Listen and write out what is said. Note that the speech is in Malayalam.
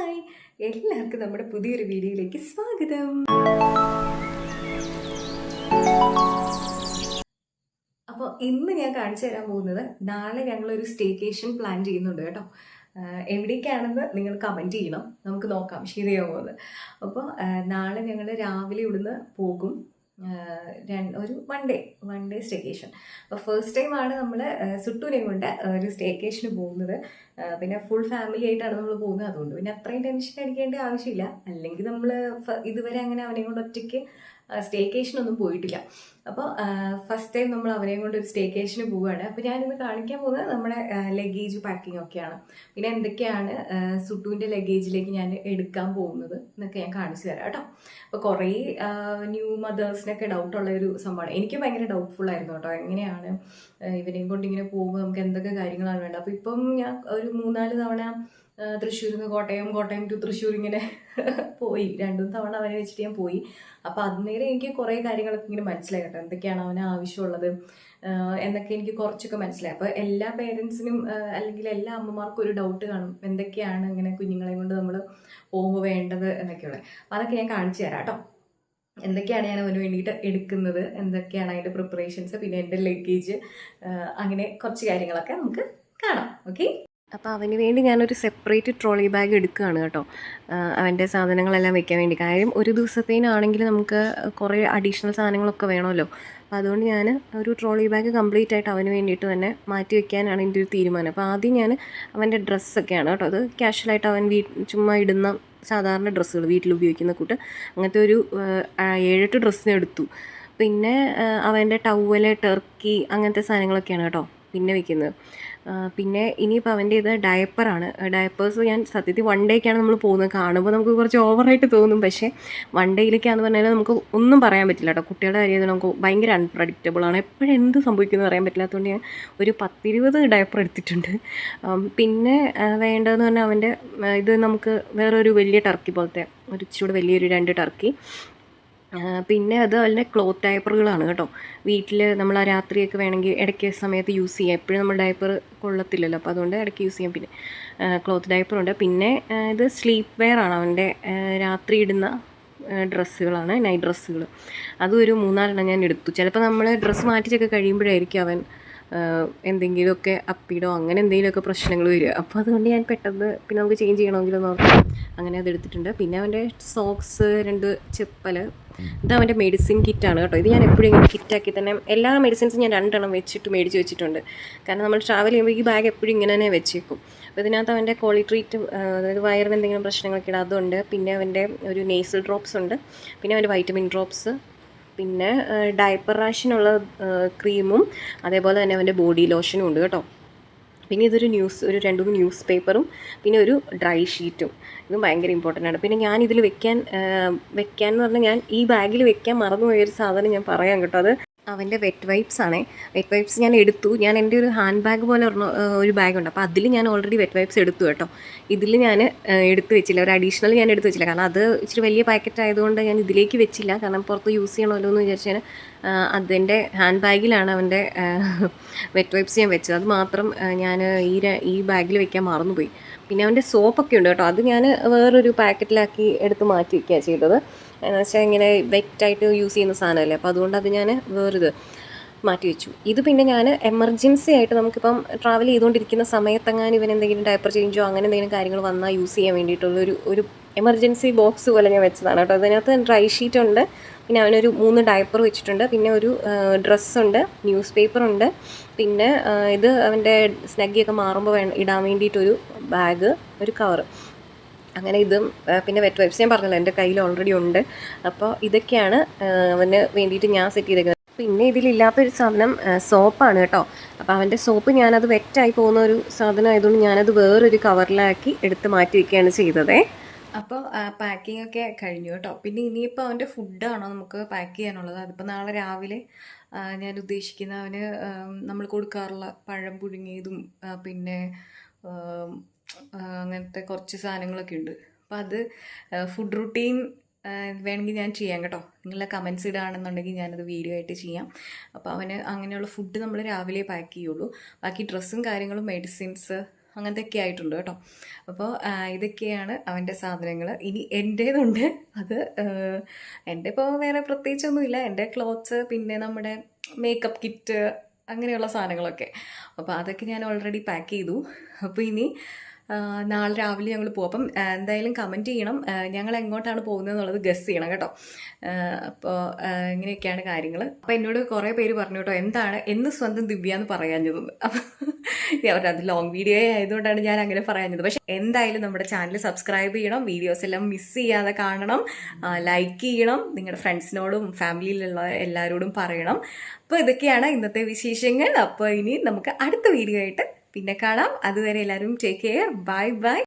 ഹായ് എല്ലാവർക്കും നമ്മുടെ പുതിയൊരു വീഡിയോയിലേക്ക് സ്വാഗതം. അപ്പോൾ ഇന്ന് ഞാൻ കാണിച്ചു തരാൻ പോകുന്നത് നാളെ ഞങ്ങളൊരു സ്റ്റേക്കേഷൻ പ്ലാൻ ചെയ്യുന്നുണ്ട് കേട്ടോ. എവിടേക്കാണെന്ന് നിങ്ങൾ കമന്റ് ചെയ്യണം. നമുക്ക് നോക്കാം ശരിയാവുമെന്ന് അപ്പോൾ നാളെ ഞങ്ങൾ രാവിലെ ഇവിടുന്ന് പോകും. ഒരു one day one day staycation അപ്പോൾ ഫസ്റ്റ് ടൈമാണ് നമ്മൾ സുട്ടൂനെയും കൊണ്ട് ഒരു സ്റ്റേക്കേഷന് പോകുന്നത്. പിന്നെ ഫുൾ ഫാമിലി ആയിട്ടാണ് നമ്മൾ പോകുന്നത്. അതുകൊണ്ട് പിന്നെ അത്രയും ടെൻഷൻ അടിക്കേണ്ട ആവശ്യമില്ല. അല്ലെങ്കിൽ നമ്മൾ ഇതുവരെ അങ്ങനെ അവനെ കൊണ്ട് ഒറ്റയ്ക്ക് സ്റ്റേക്കേഷനൊന്നും പോയിട്ടില്ല. അപ്പോൾ ഫസ്റ്റ് ടൈം നമ്മൾ അവരെയും കൊണ്ട് ഒരു സ്റ്റേക്കേഷന് പോവുകയാണ്. അപ്പോൾ ഞാനിന്ന് കാണിക്കാൻ പോകുന്നത് നമ്മുടെ ലഗേജ് പാക്കിംഗ് ഒക്കെയാണ്. പിന്നെ എന്തൊക്കെയാണ് സുട്ടുവിന്റെ ലഗേജിലേക്ക് ഞാൻ എടുക്കാൻ പോകുന്നത് എന്നൊക്കെ ഞാൻ കാണിച്ചു തരാം കേട്ടോ. അപ്പോൾ കുറേ ന്യൂ മദേഴ്സിനൊക്കെ ഡൗട്ടുള്ള ഒരു സംഭവമാണ്. എനിക്ക് ഭയങ്കര ഡൗട്ട്ഫുൾ ആയിരുന്നു കേട്ടോ. എങ്ങനെയാണ് ഇവരെയും കൊണ്ട് ഇങ്ങനെ പോകുമ്പോൾ നമുക്ക് എന്തൊക്കെ കാര്യങ്ങളാണ് വേണ്ടത്? അപ്പോൾ ഇപ്പം ഞാൻ ഒരു മൂന്നാൽ തവണ തൃശ്ശൂരിൽ നിന്ന് കോട്ടയം കോട്ടയം ടു തൃശ്ശൂർ ഇങ്ങനെ പോയി. രണ്ടും തവണ അവനെ വെച്ചിട്ട് ഞാൻ പോയി. അപ്പോൾ അന്നേരം എനിക്ക് കുറേ കാര്യങ്ങളൊക്കെ ഇങ്ങനെ മനസ്സിലായി കേട്ടോ. എന്തൊക്കെയാണ് അവന് ആവശ്യമുള്ളത് എന്നൊക്കെ എനിക്ക് കുറച്ചൊക്കെ മനസ്സിലായി. അപ്പോൾ എല്ലാ പേരൻസിനും അല്ലെങ്കിൽ എല്ലാ അമ്മമാർക്കും ഒരു ഡൗട്ട് കാണും. എന്തൊക്കെയാണ് ഇങ്ങനെ കുഞ്ഞുങ്ങളെ കൊണ്ട് നമ്മൾ പോകുമ്പോൾ വേണ്ടത് എന്നൊക്കെയുള്ളത് അപ്പോൾ അതൊക്കെ ഞാൻ കാണിച്ചു തരാം കേട്ടോ. എന്തൊക്കെയാണ് ഞാൻ അവന് വേണ്ടിയിട്ട് എടുക്കുന്നത് എന്തൊക്കെയാണ് അതിന്റെ പ്രിപ്പറേഷൻസ് പിന്നെ എന്റെ ലഗേജ് അങ്ങനെ കുറച്ച് കാര്യങ്ങളൊക്കെ നമുക്ക് കാണാം. ഓക്കെ അപ്പോൾ അവന് വേണ്ടി ഞാനൊരു സെപ്പറേറ്റ് ട്രോളി ബാഗ് എടുക്കുകയാണ് കേട്ടോ. അവന്റെ സാധനങ്ങളെല്ലാം വെക്കാൻ വേണ്ടി. കാര്യം ഒരു ദിവസത്തേനാണെങ്കിൽ നമുക്ക് കുറേ അഡീഷണൽ സാധനങ്ങളൊക്കെ വേണമല്ലോ. അപ്പോൾ അതുകൊണ്ട് ഞാൻ ഒരു ട്രോളി ബാഗ് കംപ്ലീറ്റ് ആയിട്ട് അവന് വേണ്ടിയിട്ട് തന്നെ മാറ്റി വെക്കാനാണ് എന്റെ ഒരു തീരുമാനം. അപ്പോൾ ആദ്യം ഞാൻ അവന്റെ ഡ്രസ്സൊക്കെയാണ് കേട്ടോ. അത് ക്യാഷ്വലായിട്ട് അവൻ വീ ചുമ്മാ ഇടുന്ന സാധാരണ ഡ്രസ്സുകൾ വീട്ടിൽ ഉപയോഗിക്കുന്ന കൂട്ട്. അങ്ങനത്തെ ഒരു ഏഴെട്ട് ഡ്രസ്സിന് എടുത്തു. പിന്നെ അവന്റെ ടവൽ ടർക്കി അങ്ങനത്തെ സാധനങ്ങളൊക്കെയാണ് കേട്ടോ പിന്നെ വെക്കുന്നത്. ആഹ് പിന്നെ ഇനിയിപ്പോൾ അവന്റെ ഇത് ഡയപ്പറാണ് ഡയപ്പേഴ്സ് ഞാൻ സത്യത്തിൽ വൺ ഡേക്കാണ് നമ്മൾ പോകുന്നത് കാണുമ്പോൾ നമുക്ക് കുറച്ച് ഓവറായിട്ട് തോന്നും. പക്ഷേ വൺ ഡേയിലേക്കാന്ന് പറഞ്ഞാൽ നമുക്ക് ഒന്നും പറയാൻ പറ്റില്ല കേട്ടോ കുട്ടികളുടെ കാര്യം നമുക്ക് ഭയങ്കര അൺപ്രഡിക്റ്റബിൾ ആണ്. എപ്പോഴും എന്ത് സംഭവിക്കുമെന്ന് പറയാൻ പറ്റില്ലാത്തതുകൊണ്ട് ഞാൻ ഒരു പത്തിരുപത് ഡയപ്പർ എടുത്തിട്ടുണ്ട്. പിന്നെ വേണ്ടതെന്ന് പറഞ്ഞാൽ അവന്റെ ഇത് നമുക്ക് വേറൊരു വലിയ ടർക്കി പോലത്തെ ഒരു ഇച്ചിരി വലിയൊരു രണ്ട് ടർക്കി പിന്നെ അത് അതിന്റെ ക്ലോത്ത് ഡയപ്പറുകളാണ് കേട്ടോ. വീട്ടിൽ നമ്മൾ ആ രാത്രിയൊക്കെ വേണമെങ്കിൽ ഇടയ്ക്ക് സമയത്ത് യൂസ് ചെയ്യാം. എപ്പോഴും നമ്മൾ ഡയപ്പർ കൊള്ളത്തില്ലല്ലോ. അപ്പോൾ അതുകൊണ്ട് ഇടയ്ക്ക് യൂസ് ചെയ്യാം. പിന്നെ ക്ലോത്ത് ഡയപ്പറുണ്ട് പിന്നെ ഇത് സ്ലീപ്പ് വെയർ ആണ് അവന്റെ രാത്രി ഇടുന്ന ഡ്രസ്സുകളാണ്. നൈറ്റ് ഡ്രസ്സുകൾ അതും ഒരു മൂന്നാലെണ്ണം ഞാൻ എടുത്തു. ചിലപ്പോൾ നമ്മൾ ഡ്രസ്സ് മാറ്റിച്ചൊക്കെ കഴിയുമ്പോഴായിരിക്കും അവൻ എന്തെങ്കിലുമൊക്കെ അപ്പിടോ അങ്ങനെ എന്തെങ്കിലുമൊക്കെ പ്രശ്നങ്ങൾ വരിക. അപ്പോൾ അതുകൊണ്ട് ഞാൻ പെട്ടെന്ന് പിന്നെ നമുക്ക് ചേഞ്ച് ചെയ്യണമെങ്കിലും നോക്കാം അങ്ങനെ അത് എടുത്തിട്ടുണ്ട്. പിന്നെ അവന്റെ സോക്സ് രണ്ട് ചെപ്പൽ ഇത് അവന്റെ മെഡിസിൻ കിറ്റാണ് കേട്ടോ. ഇത് ഞാൻ എപ്പോഴും ഇങ്ങനെ കിറ്റാക്കി തന്നെ എല്ലാ മെഡിസിൻസും ഞാൻ രണ്ടെണ്ണം വെച്ചിട്ട് മേടിച്ച് വെച്ചിട്ടുണ്ട്. കാരണം നമ്മൾ ട്രാവൽ ചെയ്യുമ്പോൾ ഈ ബാഗ് എപ്പോഴും ഇങ്ങനെ തന്നെ വെച്ചേക്കും. അപ്പോൾ ഇതിനകത്ത് അവന്റെ കോളിട്രീറ്റ് അതായത് വയറിന് എന്തെങ്കിലും പ്രശ്നങ്ങളൊക്കെ ഇടാം പിന്നെ അവന്റെ ഒരു നെയ്സൽ ഡ്രോപ്സ് ഉണ്ട്. പിന്നെ അവന്റെ വൈറ്റമിൻ ഡ്രോപ്സ് പിന്നെ ഡയപ്പർ റാഷിനുള്ള ക്രീമും അതേപോലെ തന്നെ അവന്റെ ബോഡി ലോഷനും ഉണ്ട് കേട്ടോ. പിന്നെ ഇതൊരു ന്യൂസ് ഒരു രണ്ട് മൂന്ന് ന്യൂസ് പേപ്പറും പിന്നെ ഒരു ഡ്രൈ ഷീറ്റും. ഇതും ഭയങ്കര ഇമ്പോർട്ടന്റ് ആണ്. പിന്നെ ഞാൻ ഇതിൽ വെക്കാൻ വെക്കാൻ എന്ന് പറഞ്ഞാൽ ഞാൻ ഈ ബാഗിൽ വെക്കാൻ മറന്നുപോയ ഒരു സാധനം ഞാൻ പറയാം കേട്ടോ. അത് അവന്റെ വെറ്റ് വൈപ്സ് ആണേ. വെറ്റ് വൈപ്സ് ഞാൻ എടുത്തു. ഞാൻ എന്റെ ഒരു ഹാൻഡ് ബാഗ് പോലെ ഒരു ബാഗുണ്ട് അപ്പോൾ അതിൽ ഞാൻ ഓൾറെഡി വെറ്റ് വൈപ്സ് എടുത്തു കേട്ടോ. ഇതിൽ ഞാൻ എടുത്തു വെച്ചില്ല. ഒരു അഡീഷണൽ ഞാൻ എടുത്തു വെച്ചില്ല. കാരണം അത് ഇച്ചിരി വലിയ പാക്കറ്റ് ആയതുകൊണ്ട് ഞാൻ ഇതിലേക്ക് വെച്ചില്ല. കാരണം പുറത്ത് യൂസ് ചെയ്യണമല്ലോ എന്ന് വിചാരിച്ച് ഞാൻ അതിന്റെ ഹാൻഡ് ബാഗിലാണ് അവന്റെ വെറ്റ് വൈപ്സ് ഞാൻ വെച്ചത്. അത് മാത്രം ഞാൻ ഈ ഈ ബാഗിൽ വെക്കാൻ മറന്നുപോയി. പിന്നെ അവന്റെ സോപ്പൊക്കെ ഉണ്ട് കേട്ടോ. അത് ഞാൻ വേറൊരു പാക്കറ്റിലാക്കി എടുത്ത് മാറ്റി വയ്ക്കുകയാണ് ചെയ്തത്. എന്ന് വെച്ചാൽ ഇങ്ങനെ വെറ്റായിട്ട് യൂസ് ചെയ്യുന്ന സാധനമല്ലേ. അപ്പോൾ അതുകൊണ്ട് അത് ഞാൻ വേറൊരു മാറ്റി വെച്ചു ഇത് പിന്നെ ഞാൻ എമർജൻസി ആയിട്ട് നമുക്കിപ്പം ട്രാവൽ ചെയ്തുകൊണ്ടിരിക്കുന്ന സമയത്തെങ്ങാനും ഇവൻ എന്തെങ്കിലും ഡയപ്പർ ചേഞ്ചോ അങ്ങനെ എന്തെങ്കിലും കാര്യങ്ങൾ വന്നാൽ യൂസ് ചെയ്യാൻ വേണ്ടിയിട്ടുള്ളൊരു ഒരു ഒരു എമർജൻസി ബോക്സ് പോലെ ഞാൻ വെച്ചതാണ് കേട്ടോ. അതിനകത്ത് ഡ്രൈ ഷീറ്റ് ഉണ്ട്. പിന്നെ അവനൊരു മൂന്ന് ഡയപ്പർ വെച്ചിട്ടുണ്ട്. പിന്നെ ഒരു ഡ്രസ്സുണ്ട് ന്യൂസ് പേപ്പറുണ്ട് പിന്നെ ഇത് അവന്റെ സ്നഗ്ഗിയൊക്കെ മാറുമ്പോൾ വേണം ഇടാൻ വേണ്ടിയിട്ടൊരു ബാഗ് ഒരു കവറ് അങ്ങനെ ഇതും പിന്നെ വെറ്റ് വൈപ്സ് ഞാൻ പറഞ്ഞല്ലോ എന്റെ കയ്യിൽ ഓൾറെഡി ഉണ്ട്. അപ്പോൾ ഇതൊക്കെയാണ് അവന് വേണ്ടിയിട്ട് ഞാൻ സെറ്റ് ചെയ്തേക്കുന്നത്. പിന്നെ ഇതിലില്ലാത്തൊരു സാധനം സോപ്പാണ് കേട്ടോ. അപ്പോൾ അവന്റെ സോപ്പ് ഞാനത് വെറ്റായി പോകുന്ന ഒരു സാധനം ആയതുകൊണ്ട് ഞാനത് വേറൊരു കവറിലാക്കി എടുത്ത് മാറ്റി വയ്ക്കുകയാണ് ചെയ്തതേ. അപ്പോൾ പാക്കിംഗ് ഒക്കെ കഴിഞ്ഞു കേട്ടോ. പിന്നെ ഇനിയിപ്പോൾ അവന്റെ ഫുഡാണോ നമുക്ക് പാക്ക് ചെയ്യാനുള്ളത്? അതിപ്പോൾ നാളെ രാവിലെ ഞാൻ ഉദ്ദേശിക്കുന്ന അവന് നമ്മൾ കൊടുക്കാറുള്ള പഴം പുഴുങ്ങിയതും പിന്നെ അങ്ങനത്തെ കുറച്ച് സാധനങ്ങളൊക്കെ ഉണ്ട്. അപ്പോൾ അത് ഫുഡ് റുട്ടീൻ വേണമെങ്കിൽ ഞാൻ ചെയ്യാം കേട്ടോ. നിങ്ങളുടെ കമൻസ് ഇടുകയാണെന്നുണ്ടെങ്കിൽ ഞാനത് വീഡിയോ ആയിട്ട് ചെയ്യാം. അപ്പോൾ അവന് അങ്ങനെയുള്ള ഫുഡ് നമ്മൾ രാവിലെ പാക്ക് ചെയ്യുള്ളൂ. ബാക്കി ഡ്രസ്സും കാര്യങ്ങളും മെഡിസിൻസ് അങ്ങനത്തെ ഒക്കെ ആയിട്ടുണ്ട് കേട്ടോ. അപ്പോൾ ഇതൊക്കെയാണ് അവന്റെ സാധനങ്ങൾ ഇനി എന്റേതുണ്ട്. അത് എന്റെ ഇപ്പോൾ വേറെ പ്രത്യേകിച്ചൊന്നുമില്ല. എന്റെ ക്ലോത്ത്സ് പിന്നെ നമ്മുടെ മേക്കപ്പ് കിറ്റ് അങ്ങനെയുള്ള സാധനങ്ങളൊക്കെ. അപ്പോൾ അതൊക്കെ ഞാൻ ഓൾറെഡി പാക്ക് ചെയ്തു. അപ്പോൾ ഇനി നാളെ രാവിലെ ഞങ്ങൾ പോകും അപ്പം എന്തായാലും കമന്റ് ചെയ്യണം. ഞങ്ങൾ എങ്ങോട്ടാണ് പോകുന്നത് എന്നുള്ളത് ഗസ് ചെയ്യണം കേട്ടോ. അപ്പോൾ ഇങ്ങനെയൊക്കെയാണ് കാര്യങ്ങൾ അപ്പോൾ എന്നോട് കുറേ പേര് പറഞ്ഞു കേട്ടോ എന്താണ് എന്ന് സ്വന്തം ദിവ്യ എന്ന് പറയാഞ്ഞതെന്ന് അപ്പം അത് ലോങ് വീഡിയോ ആയതുകൊണ്ടാണ് ഞാൻ അങ്ങനെ പറയുന്നത് പക്ഷെ എന്തായാലും നമ്മുടെ ചാനൽ സബ്സ്ക്രൈബ് ചെയ്യണം വീഡിയോസ് എല്ലാം മിസ് ചെയ്യാതെ കാണണം ലൈക്ക് ചെയ്യണം നിങ്ങളുടെ ഫ്രണ്ട്സിനോടും ഫാമിലിയിലുള്ള എല്ലാവരോടും പറയണം. അപ്പോൾ ഇതൊക്കെയാണ് ഇന്നത്തെ വിശേഷങ്ങൾ. അപ്പോൾ ഇനി നമുക്ക് അടുത്ത വീഡിയോ ആയിട്ട് പിന്നെ കാണാം. അതുവരെ എല്ലാവരും ടേക്ക് കെയർ ബൈ ബൈ